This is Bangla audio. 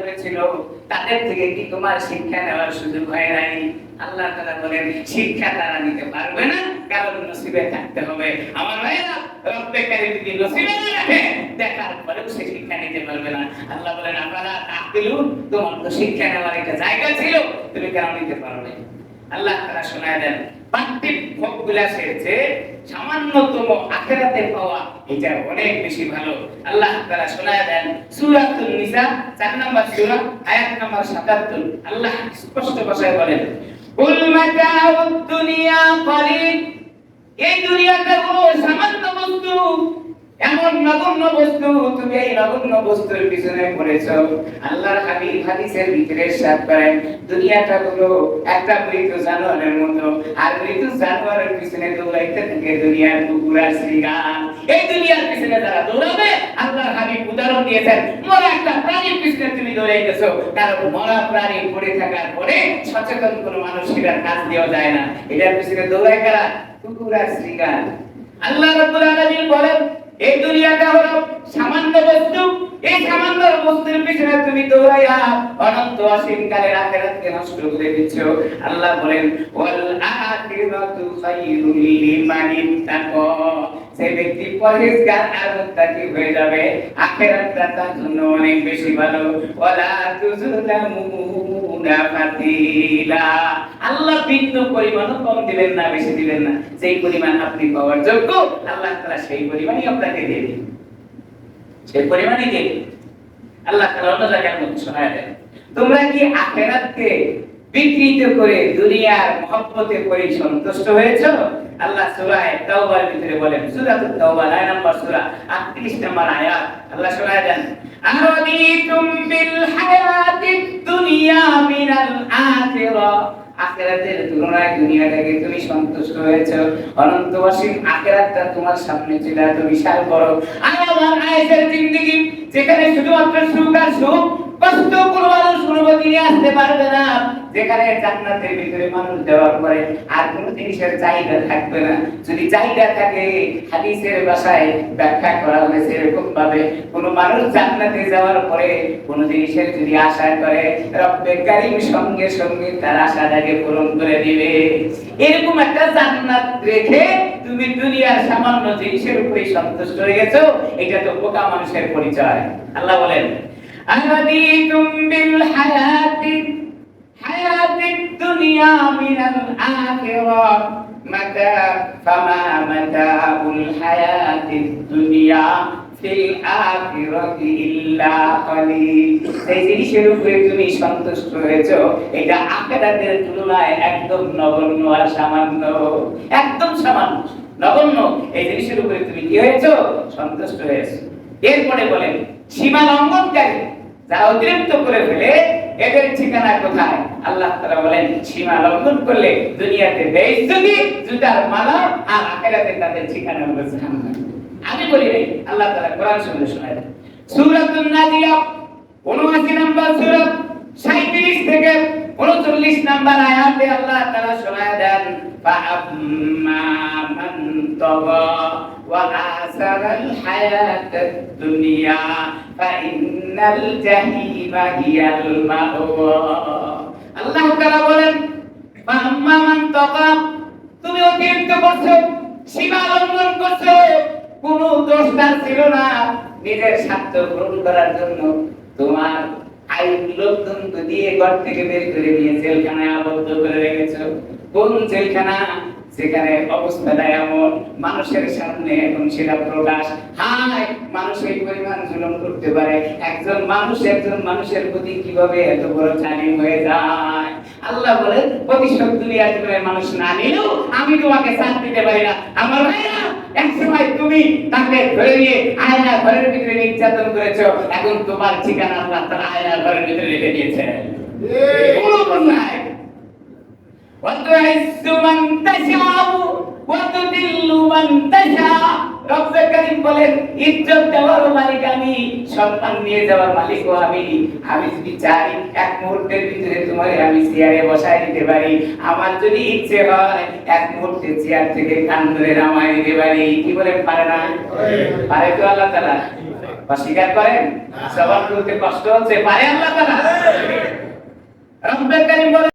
করেছিল তাদের থেকে কি তোমার শিক্ষা নেওয়ার সুযোগ হয় নাই? আল্লাহ তারা বলেন, শিক্ষা তারা নিতে পারবে না, কারণ নসিবে থাকতে হবে। আমার যদি নসিবে না রাখে, দেখার পরেও সে শিক্ষা নিতে পারবে না। আল্লাহ বলেন, আপনারা তাকিলু তোমার তো শিক্ষা নেওয়ার একটা জায়গা ছিল, তুমি কেন নিতে পারবে আল্লাহ তাআলা শোনায় দেন পার্থিব ভোগ বিলাসের চেয়ে সামান্যতম আখেরাতে পাওয়া, এটা অনেক বেশি ভালো। আল্লাহ তাআলা শোনায় দেন, সূরাতুন নিসা 4 নম্বর সূরা, আয়াত নম্বর 77 আল্লাহ স্পষ্ট ভাষায় বলেন, কুল মাতাউদ দুনিয়া কলিল এই দুনিয়াতে কোনো সামান্য বস্তু এমন নগণ্য বস্তু তুমি এই নগণ্য বস্তুর পিছনে পড়েছো। আল্লাহর হাবিব হাদিসের ভিতরে সাত করেন, দুনিয়াটা হলো একটা মৃত জানোয়ারের মতো, আর মৃত জানোয়ারের পিছনে দৌড়াইতে থাকে দুনিয়ার কুকুর আর শ্রীগান এই দুনিয়ার পিছনে যারা দৌড়াবে, আল্লাহর হাবিব উদাহরণ দিয়েছেন, মরা একটা প্রাণীর পিছনে তুমি দৌড়াইতেছো। কারণ মরা প্রাণী পড়ে থাকার পরে সচেতন কোনো মানুষ সেটার কাজ দেওয়া যায় না। এটার পিছনে দৌড়ায় কারা? কুকুর আর শ্রীগান আল্লাহ রাব্বুল আলামিন বলেন এই দুনিয়াটা হলো সামান্য বস্তু, এই সামান্য বস্তুর পিছনে তুমি দৌড়াইয়া অনন্ত অসীম কালের আখিরাতকে নষ্ট করে দিচ্ছ। আল্লাহ বলেন, ওয়াল আখিরাতু খায়রুল লিমান ইত্তাকা সেই ব্যক্তি পরহেজগার আর মুত্তাকি হয়ে যাবে। আখিরাতটা তার জন্য অনেক বেশি ভালো। ওয়ালা ফাতিলা আল্লাহ ভিন্ন পরিমাণও কম দিবেন না, বেশি দিবেন না। যেই পরিমাণ আপনি পাওয়ার যোগ্য, আল্লাহ তারা সেই পরিমাণই আপনাকে দিয়ে দিবেন সেই পরিমাণই দিয়ে আল্লাহ তারা অন্য জায়গার মধ্যে শোনায় দেন। তোমরা কি আখেরাতকে বিকৃত করে দুনিয়ার মহব্বতে পড়ে সন্তুষ্ট হয়েছো? আল্লাহ সূরা তাওবার ভিতরে বলেন সূরাতুত তাওবা 9 নম্বর সূরা 38 নম্বর আয়াত। আল্লাহ শোনায় দেন আরাদিতুম বিল হায়াতিদ দুনিয়া মিনাল আখিরা। আখেরাতের তুলনায় দুনিয়াটাকে তুমি সন্তুষ্ট হয়েছো। অনন্ত অসীম আখেরাতটা তোমার সামনে ছিল এত বিশাল বড়। আর আমার আয়েশের জিন্দেগি, যেখানে শুধুমাত্র সুখ আর সুখ কষ্ট কোনো মানুষ অনুভূতি নিয়ে আসতে পারবে না। যেখানে জান্নাতের ভিতরে মানুষ দেওয়ার পরে আর কোনো জিনিসের চাহিদা থাকবে না। যদি চাহিদা থাকে, হাদিসের ব্যাখ্যা করা এরকম ভাবে কোনো মানুষ জান্নাতে যাওয়ার পরে কোনো জিনিসের যদি আশা করে কারিম সঙ্গে সঙ্গে তার আশাটাকে পূরণ করে দিবে। এরকম একটা জান্নাত রেখে তুমি দুনিয়ার সামান্য জিনিসের উপরে সন্তুষ্ট হয়ে গেছো, এটা তো বোকা মানুষের পরিচয়। আল্লাহ বলেন أرضيتم بالحياة حياة الدنيا من الآخرة متى فما متاع الحياة الدنيا في الآخرة إلا قليل সেই জিনিসের উপরে তুমি সন্তুষ্ট হয়েছো এটা আখেরাতের তুলনায় একদম নগণ্য আর সামান্য একদম সামান্য নগণ্য এই জিনিসের উপরে তুমি কি হয়েছো সন্তুষ্ট হয়েছো এরপরে বলেন সীমা লঙ্ঘনকারী যারা অতিরিক্ত করে ফেলে, এদের ঠিকানা কোথায়? আল্লাহ তারা বলেন, সীমা লঙ্ঘন করলে দুনিয়াতে বেইজ্জতি, জুতার মালা আর আখেরাতে তাদের ঠিকানা হলো জাহান্নাম। আমি বলি নাই, আল্লাহ তারা কোরআন শুনে শোনায়। সূরাতুন নাজিয়া 79 নম্বর সূরা 37 থেকে 39 নম্বর আয়াতে আল্লাহ তাআলা শোনায় দেন فأما من طغى وآثر الحياة الدنيا فإن الجحيم هي المأوى আল্লাহ তাআলা বলেন فأما من طغى তুমি অতিরিক্ত করছো সীমা লঙ্ঘন করছো কোন দোষ তার ছিল না নিজের স্বার্থ পূরণ করার জন্য তোমার আইন লোকজন দিয়ে ঘর থেকে বের করে নিয়ে জেলখানায় আবদ্ধ করে রেখেছো কোন জেলখানা? যেখানে অবস্থাটা এমন। মানুষের সামনে এখন সেটা প্রকাশ। হায়, মানুষ এই পরিমাণ জুলুম করতে পারে। একজন মানুষ একজন মানুষের প্রতি কীভাবে এত বড় জালিম হয়ে যায়? আল্লাহ বলে প্রতিশোধ দুনিয়া জীবনের মানুষ না নিলেও আমি তোমাকে সাথ দিতে পারি না আমার ভাইরা এক সময় তুমি তাকে ধরে নিয়ে আয়না ঘরের ভিতরে নির্যাতন করেছো এখন তোমার ঠিকানা আল্লাহ তার আয়না ঘরের ভিতরে রেখে দিয়েছে কোনো নাই وتعز من تشاء وتذل من تشاء রব্বে করিম বলেন ইজ্জত দেওয়ার মালিক আমি সম্মান নিয়ে যাওয়ার মালিকও আমি। আমি যদি চাই এক মুহূর্তের ভিতরে তোমার আমি চেয়ারে বসায় দিতে পারি। আমার যদি ইচ্ছে হয় এক মুহূর্তে চেয়ার থেকে কান ধরে নামায় দিতে পারি। কি বলেন পারে না? পারে তো আল্লাহ তাআলা। অস্বীকার করেন? জবাব করতে কষ্ট হচ্ছে পারে আল্লাহ তারা রব্বে কারিম বলে